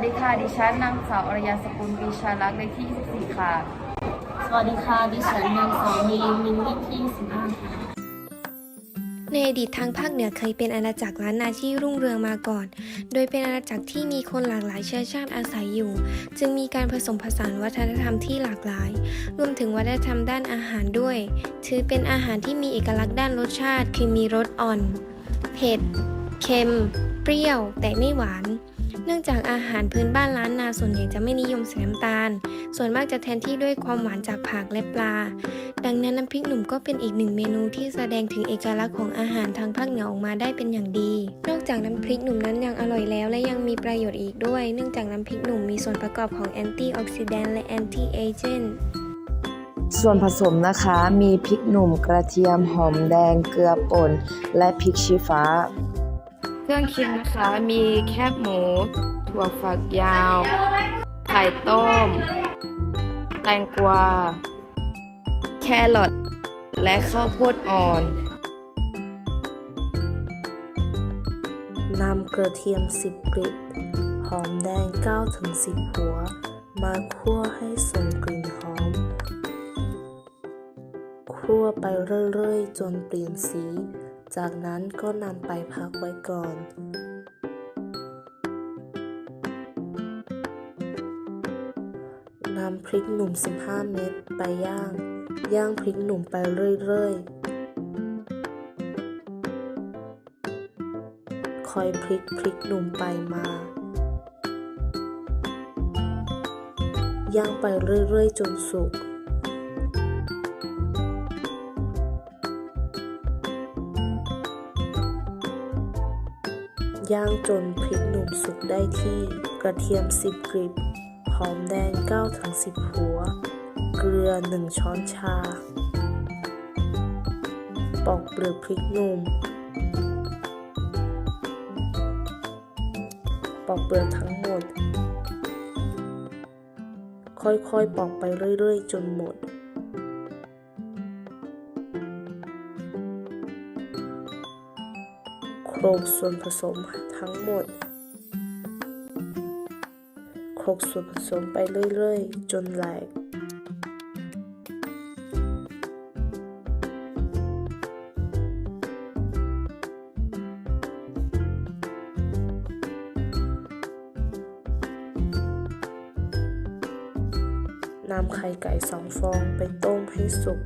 วัสดีค่ะ ดิฉันนางสาวอรยาสกุลปีชาลักษณ์เลขที่ 24 ค่ะ สวัสดีค่ะ ดิฉันนางสาวมีลินมินเลขที่15ค่ะในอดีตทางภาคเหนือเคยเป็นอาณาจักรล้านนาที่รุ่งเรืองมาก่อน โดยเป็นอาณาจักรที่มีคนหลากหลายเชื้อชาติอาศัยอยู่ จึงมีการผสมผสานวัฒนธรรมที่หลากหลาย รวมถึงวัฒนธรรมด้านอาหารด้วย ถือเป็นอาหารที่มีเอกลักษณ์ด้านรสชาติ คือมีรสอ่อน เผ็ด เค็ม เปรี้ยว แต่ไม่หวาน เนื่องจากอาหารพื้นบ้านล้านนาส่วนใหญ่จะไม่นิยมใส่น้ำตาล ส่วนมากจะแทนที่ด้วยความหวานจากผักและปลา ดังนั้นน้ำพริกหนุ่มก็เป็นอีกหนึ่งเมนูที่แสดงถึงเอกลักษณ์ของอาหารทางภาคเหนือออกมาได้เป็นอย่างดี นอกจากน้ำพริกหนุ่มนั้นยังอร่อยแล้ว และยังมีประโยชน์อีกด้วย เนื่องจากน้ำพริกหนุ่มมีส่วนประกอบของแอนตี้ออกซิแดนต์และแอนตี้เอเจนต์ส่วนผสมนะคะมีพริกหนุ่มกระเทียมหอมแดงเกลือป่น และพริกชี้ฟ้า เครื่องเคียงนะคะ มีแคบหมู ถั่วฝักยาว ไข่ต้ม แตงกวา แครอท และข้าวโพดอ่อน นำกระเทียม 10กริบหอมแดง 9-10 หัว มาคั่วให้ส่งกลิ่นหอม คั่วไปเรื่อยๆ จนเปลี่ยนสี จากนั้นก็นำไปพักไว้ก่อนนำพริกหนุ่ม 15 เม็ดไปย่าง ย่างพริกหนุ่มไปเรื่อยๆ คอยพลิกพริกหนุ่มไปมา ย่างไปเรื่อยๆ จนสุก ย่างจนพริกหนุ่มสุกได้ที่ กระเทียม 10 กริบ หอมแดง 9-10 หัว เกลือ 1 ช้อนชา ปอกเปลือกพริกหนุ่ม ปอกเปลือกทั้งหมด ค่อยๆ ปอกไปเรื่อยๆ จนหมดโครกส่วนผสม ทั้งหมดโครกส่วนผสมไปเรื่อยๆ จนแหลกนำไข่ไก่สองฟองไปต้มให้สุก